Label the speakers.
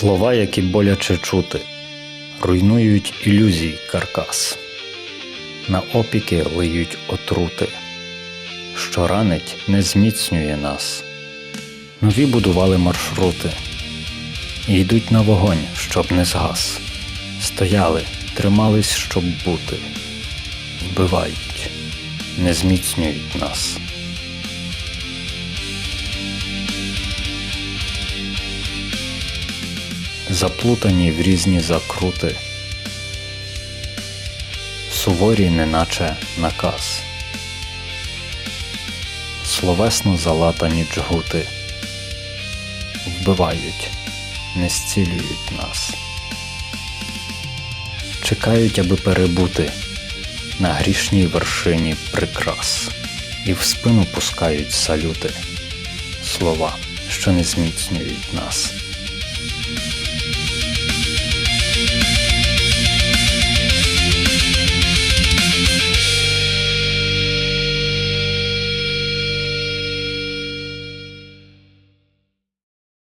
Speaker 1: Слова, які боляче чути, руйнують ілюзій каркас, на опіки лиють отрути, що ранить, не зміцнює нас. Нові будували маршрути і йдуть на вогонь, щоб не згас. Стояли, тримались, щоб бути, вбивають, не зміцнюють нас. Заплутані в різні закрути, суворі, неначе наказ, словесно залатані джгути, вбивають, не зцілюють нас, чекають, аби перебути на грішній вершині прикрас, і в спину пускають салюти, слова, що не зміцнюють нас.